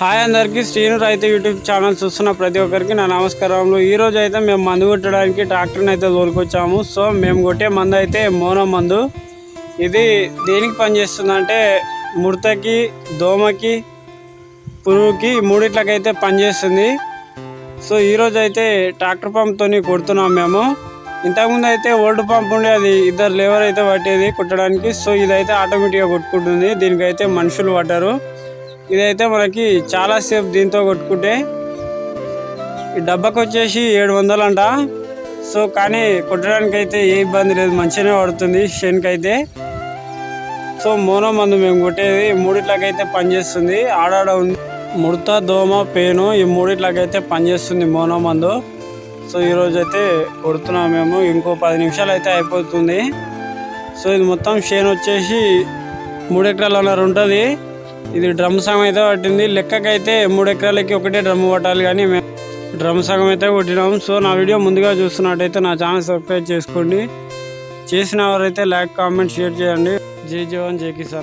Hi అందరికీ శ్రీను రైతు YouTube channel చూస్తున్న ప్రతి ఒక్కరికి నా నమస్కారములు. ఈరోజు అయితే మేము మందు కొట్టడానికి ట్రాక్టర్ని అయితే తోలుకొచ్చాము. సో మేము కొట్టే మందు అయితే మోనో మందు. ఇది దేనికి పనిచేస్తుందంటే ముడతకి దోమకి పురుగుకి మూడిట్లకైతే పనిచేస్తుంది. సో ఈరోజు అయితే ట్రాక్టర్ పంప్తో కొడుతున్నాం మేము. ఇంతకుముందు అయితే ఓల్డ్ పంప్ ఉండే అది ఇద్దరు లేవర్ అయితే పట్టేది కుట్టడానికి. సో ఇదైతే ఆటోమేటిక్గా కొట్టుకుంటుంది. దీనికైతే మనుషులు పట్టారు. ఇదైతే మనకి చాలా సేఫ్ దీంతో కొట్టుకుంటే ఈ డబ్బాకి వచ్చేసి ఏడు వందలు అంట సో కానీ కొట్టడానికి అయితే ఏ ఇబ్బంది లేదు మంచిగానే పడుతుంది షెన్కి అయితే సో మోనో మందు మేము కొట్టేది మూడిట్లకైతే పనిచేస్తుంది ఆడాడ ఉంది. ముడత దోమ పేను ఈ మూడిట్లకైతే పనిచేస్తుంది మోనో మందు. సో ఈరోజు అయితే కొడుతున్నాం మేము ఇంకో పది నిమిషాలు అయితే అయిపోతుంది. సో ఇది మొత్తం షేన్ వచ్చేసి మూడు ఎకరాలన్నర ఉంటుంది. ఇది డ్రమ్ సగం అయితే పట్టింది. లెక్కకైతే మూడు ఎకరాలకి ఒకటే డ్రమ్ పట్టాలి కానీ మేము డ్రమ్ సగం అయితే కొట్టినాం. సో నా వీడియో ముందుగా చూస్తున్నట్టయితే నా ఛానల్ సబ్స్క్రైబ్ చేసుకోండి. చేసిన వారైతే లైక్ కామెంట్ షేర్ చేయండి. జై జవాన్ జై కిసాన్.